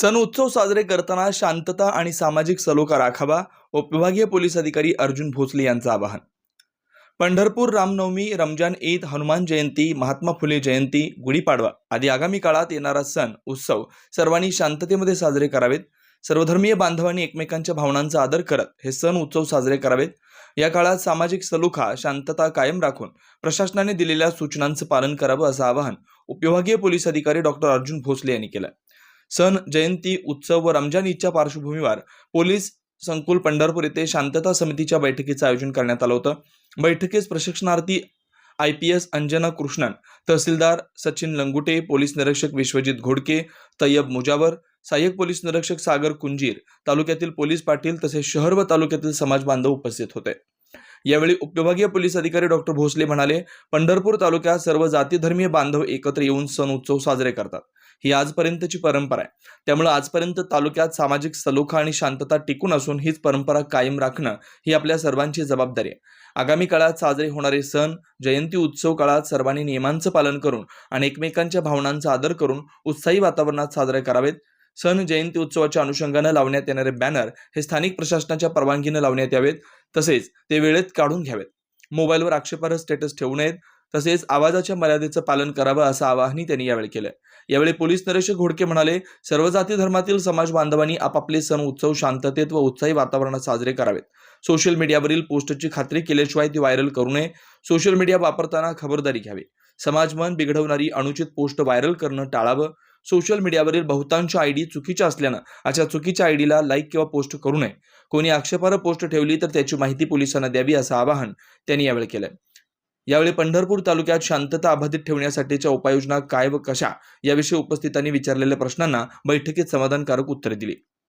सण उत्सव साजरे करताना शांतता आणि सामाजिक सलोखा राखावा उपविभागीय पोलीस अधिकारी अर्जुन भोसले यांचं आवाहन. पंढरपूर रामनवमी रमजान ईद हनुमान जयंती महात्मा फुले जयंती गुढीपाडवा आदी आगामी काळात येणारा सण उत्सव सर्वांनी शांततेमध्ये साजरे करावेत. सर्वधर्मीय बांधवांनी एकमेकांच्या भावनांचा आदर करत हे सण उत्सव साजरे करावेत. या काळात सामाजिक सलोखा शांतता कायम राखून प्रशासनाने दिलेल्या सूचनांचं पालन करावं असं आवाहन उपविभागीय पोलीस अधिकारी डॉक्टर अर्जुन भोसले यांनी केलं. सण जयंती उत्सव व रमजान ईदच्या पार्श्वभूमीवर पोलीस संकुल पंढरपूर येथे शांतता समितीच्या बैठकीचं आयोजन करण्यात आलं होतं. बैठकीस प्रशिक्षणार्थी I P S Anjana Krishnan tehsildar Sachin Langute police निरीक्षक विश्वजित घोडके तय्यब मुजावर सहाय्यक पोलीस निरीक्षक सागर कुंजीर तालुक्यातील पोलीस पाटील तसेच शहर व तालुक्यातील समाज बांधव उपस्थित होते. यावेळी उपविभागीय पोलीस अधिकारी डॉक्टर भोसले म्हणाले पंढरपूर तालुक्यात सर्व जाती धर्मीय बांधव एकत्र येऊन सण उत्सव साजरे करतात. ही आजपर्यंतची परंपरा आहे. त्यामुळे आजपर्यंत तालुक्यात सामाजिक सलोखा आणि शांतता टिकून असून हीच परंपरा कायम राखणं ही आपल्या सर्वांची जबाबदारी आहे. आगामी काळात साजरे होणारे सण जयंती उत्सव काळात सर्वांनी नियमांचं पालन करून आणि एकमेकांच्या भावनांचा आदर करून उत्साही वातावरणात साजरे करावेत. सण जयंती उत्सवाच्या अनुषंगानं लावण्यात येणारे बॅनर हे स्थानिक प्रशासनाच्या परवानगीनं लावण्यात यावेत. तसेच ते वेळेत काढून घ्यावेत. मोबाईलवर आक्षेपार्ह स्टेटस ठेवू नयेत. तसेच आवाजाच्या मर्यादेचं पालन करावं असं आवाहनही त्यांनी यावेळी केलं यावेळी पोलीस नरेश घोडके म्हणाले सर्व जाती धर्मातील समाज बांधवांनी आपापले सण उत्सव शांततेत व उत्साही वातावरणात साजरे करावेत. सोशल मीडियावरील पोस्टची खात्री केल्याशिवाय ती व्हायरल करू नये. सोशल मीडिया वापरताना खबरदारी घ्यावी. समाजमन बिघडवणारी अनुचित पोस्ट व्हायरल करणं टाळावं. सोशल मीडियावरील बहुतांश आयडी चुकीच्या असल्यानं अशा चुकीच्या आयडीला लाईक किंवा पोस्ट करू नये. कोणी आक्षेपार्ह पोस्ट ठेवली तर त्याची माहिती पोलिसांना द्यावी असं आवाहन त्यांनी यावेळी केलं यावेळी पंढरपूर तालुक्यात शांतता अबाधित ठेवण्यासाठीच्या उपाययोजना काय व कशा याविषयी उपस्थितांनी विचारलेल्या प्रश्नांना बैठकीत समाधानकारक उत्तरे दिली.